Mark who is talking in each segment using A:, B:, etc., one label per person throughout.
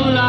A: বাউলা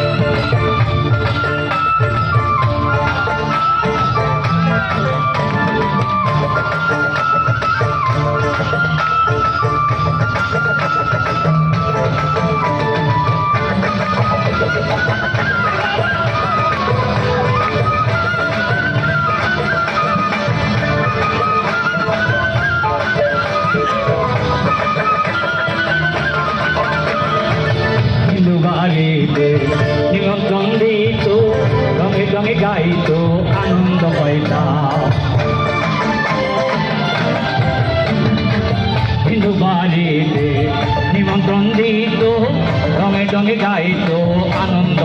A: বাড়িতে নিমন্ত্রণ দিত রঙে রঙে গাইত আনন্দ পয়তা হিন্দু বাড়িতে নিমন্ত্রণ দিত, রঙে রঙে গাইত আনন্দ